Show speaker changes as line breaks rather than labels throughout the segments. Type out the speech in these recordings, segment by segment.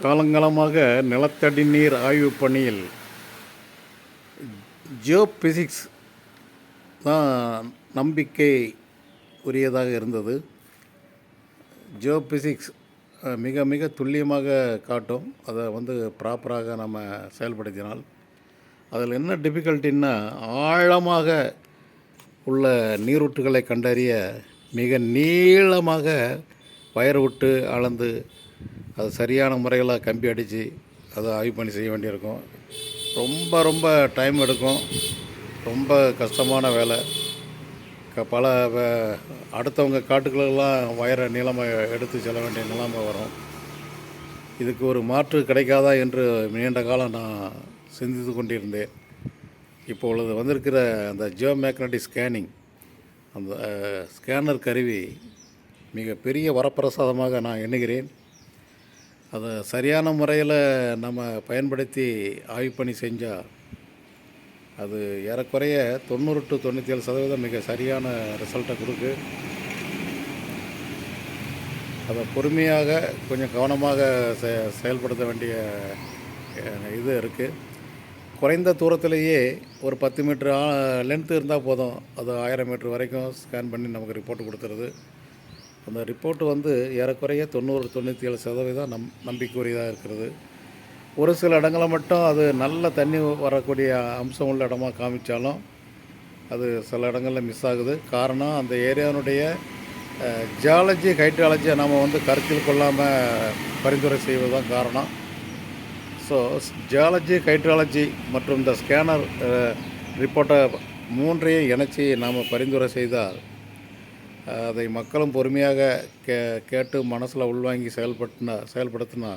காலங்காலமாக நிலத்தடி நீர் ஆய்வு பணியில் ஜியோ பிசிக்ஸ் தான் நம்பிக்கை உரியதாக இருந்தது. ஜியோ பிசிக்ஸ் மிக மிக துல்லியமாக காட்டும். அதை வந்து ப்ராப்பராக நம்ம செயல்படுத்தினால் அதில் என்ன டிஃபிகல்ட்டின்னா ஆழமாக உள்ள நீரூற்றுகளை கண்டறிய மிக நீளமாக வயர் விட்டு அளந்து அது சரியான முறையில் கம்பி அடித்து அதை ஆய்வு பண்ணி செய்ய வேண்டியிருக்கும். ரொம்ப ரொம்ப டைம் எடுக்கும். ரொம்ப கஷ்டமான வேலை. பல அடுத்தவங்க காட்டுகளெல்லாம் வயரை நீளமாக எடுத்து செல்ல வேண்டிய நிலைமை வரும். இதுக்கு ஒரு மாற்று கிடைக்காதா என்று நீண்ட காலம் நான் சிந்தித்து கொண்டிருந்தேன். இப்பொழுது வந்திருக்கிற அந்த ஜியோ மேக்னட்டிக் ஸ்கேனிங் அந்த ஸ்கேனர் கருவி மிக பெரிய வரப்பிரசாதமாக நான் எண்ணுகிறேன். அதை சரியான முறையில் நம்ம பயன்படுத்தி ஆய்வு பண்ணி செஞ்சால் அது ஏறக்குறைய தொண்ணூறு டு தொண்ணூற்றி ஏழு சதவீதம் மிக சரியான ரிசல்ட்டை கொடுக்கு. அதை பொறுமையாக கொஞ்சம் கவனமாக செ செயல்படுத்த வேண்டிய இது இருக்குது குறைந்த தூரத்திலேயே ஒரு பத்து மீட்ரு லென்த்து இருந்தால் போதும். அது ஆயிரம் மீட்ரு வரைக்கும் ஸ்கேன் பண்ணி நமக்கு ரிப்போர்ட் கொடுத்துருது. அந்த ரிப்போர்ட் வந்து ஏறக்குறைய தொண்ணூறு தொண்ணூற்றி ஏழு சதவீதம் நம் நம்பிக்கைக்குரியதாக இருக்கிறது. ஒரு சில இடங்களில் மட்டும் அது நல்ல தண்ணி வரக்கூடிய அம்சம் உள்ள இடமா காமிச்சாலும் அது சில இடங்களில் மிஸ் ஆகுது. காரணம் அந்த ஏரியாவினுடைய ஜியாலஜி ஹைட்ராலஜியை நாம் வந்து கருத்தில் கொள்ளாமல் பரிந்துரை செய்வது தான் காரணம். ஸோ ஜியாலஜி ஹைட்ராலஜி மற்றும் இந்த ஸ்கேனர் ரிப்போர்ட்டை மூன்றையும் இணைச்சி நாம் பரிந்துரை செய்தால் அதை மக்களும் பொறுமையாக கே கேட்டு மனசில் உள்வாங்கி செயல்படுத்தினா செயல்படுத்தினா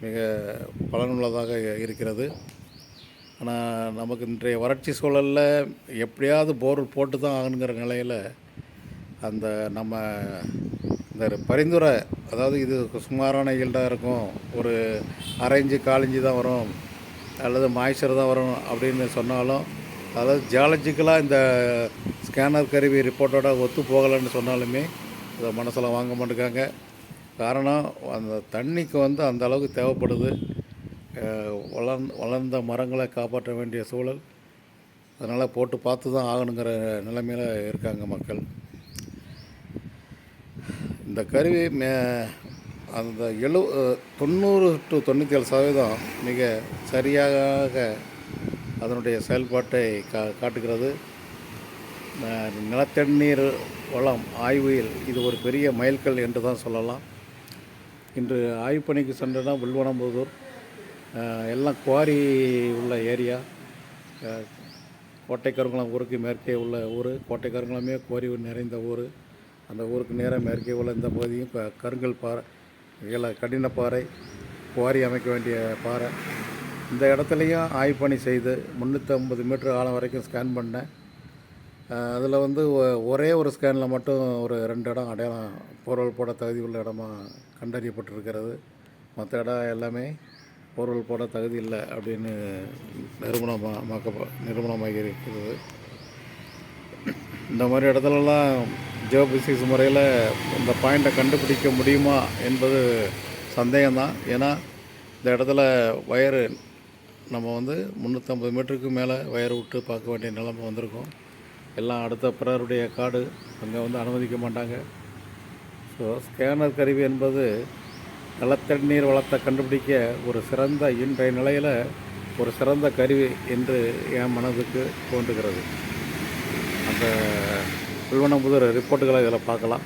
மிக பலனுள்ளதாக இருக்கிறது. ஆனால் நமக்கு இன்றைய வறட்சி சூழலில் எப்படியாவது போர் போட்டு தான் ஆகணுங்கிற நிலையில் அந்த நம்ம இந்த பரிந்துரை அதாவது இது சுமாரான ஈல்டாக இருக்கும் ஒரு அரைஞ்சு காலஞ்சு தான் வரும் அல்லது மாய்ச்சர் தான் வரும் அப்படின்னு சொன்னாலும் அதாவது ஜியாலஜிக்கலாக இந்த ஸ்கேனர் கருவி ரிப்போர்ட்டோட ஒத்து போகலைன்னு சொன்னாலுமே இதை மனசில் வாங்க மாட்டேங்காங்க. காரணம் அந்த தண்ணிக்கு வந்து அந்த அளவுக்கு தேவைப்படுது. வளர்ந் வளர்ந்த மரங்களை காப்பாற்ற வேண்டிய சூழல். அதனால் போட்டு பார்த்து தான் ஆகணுங்கிற நிலைமையில் இருக்காங்க மக்கள். இந்த கருவி மே அந்த எழு தொண்ணூறு டு தொண்ணூற்றி ஏழு சதவீதம் மிக சரியாக அதனுடைய செயல்பாட்டை கா காட்டுகிறது. நிலத்தண்ணீர் வளம் ஆய்வில் இது ஒரு பெரிய மைல்கல் என்று தான் சொல்லலாம். இன்று ஆய்வு பணிக்கு சென்றனா வில்வனம்புதூர் எல்லாம் குவாரி உள்ள ஏரியா. கோட்டை கோட்டைக்கருங்குளம் ஊருக்கு மேற்கே உள்ள ஊர் கோட்டைக்கருங்குளமே குவாரி நிறைந்த ஊர். அந்த ஊருக்கு நேராக மேற்கே உள்ள இந்த பகுதியும் இப்போ கருங்கல் பாறை இதில் கடினப்பாறை குவாரி அமைக்க வேண்டிய பாறை. இந்த இடத்துலையும் ஆய்வு பணி செய்து முந்நூற்றி ஐம்பது மீட்டர் ஆழம் வரைக்கும் ஸ்கேன் பண்ணேன். அதில் வந்து ஒரே ஒரு ஸ்கேனில் மட்டும் ஒரு ரெண்டு இடம் அடையாளம் போர்வல் போட தகுதி உள்ள இடமா கண்டறியப்பட்டிருக்கிறது. மற்ற இடம் எல்லாமே போர்வல் போட தகுதி இல்லை அப்படின்னு நிரூபணமாக்க நிறுவனமாக இருக்கிறது. இந்த மாதிரி இடத்துலலாம் ஜியோ பிசிக்ஸ் முறையில் இந்த பாயிண்ட்டை கண்டுபிடிக்க முடியுமா என்பது சந்தேகம்தான். ஏன்னா இந்த இடத்துல வயரு நம்ம வந்து முந்நூற்றம்பது மீட்டருக்கு மேலே வயர் விட்டு பார்க்க வேண்டிய நிலைமை வந்திருக்கும். எல்லாம் அடுத்த பிறருடைய காடு அங்கே வந்து அனுமதிக்க மாட்டாங்க. ஸோ ஸ்கேனர் கருவி என்பது நிலத்தண்ணீர் வளத்தை கண்டுபிடிக்க ஒரு சிறந்த இன்றைய நிலையில் ஒரு சிறந்த கருவி என்று என் மனதுக்கு தோன்றுகிறது. அந்த வில்வனம்புதூர் ரிப்போர்ட்டுகளை இதில் பார்க்கலாம்.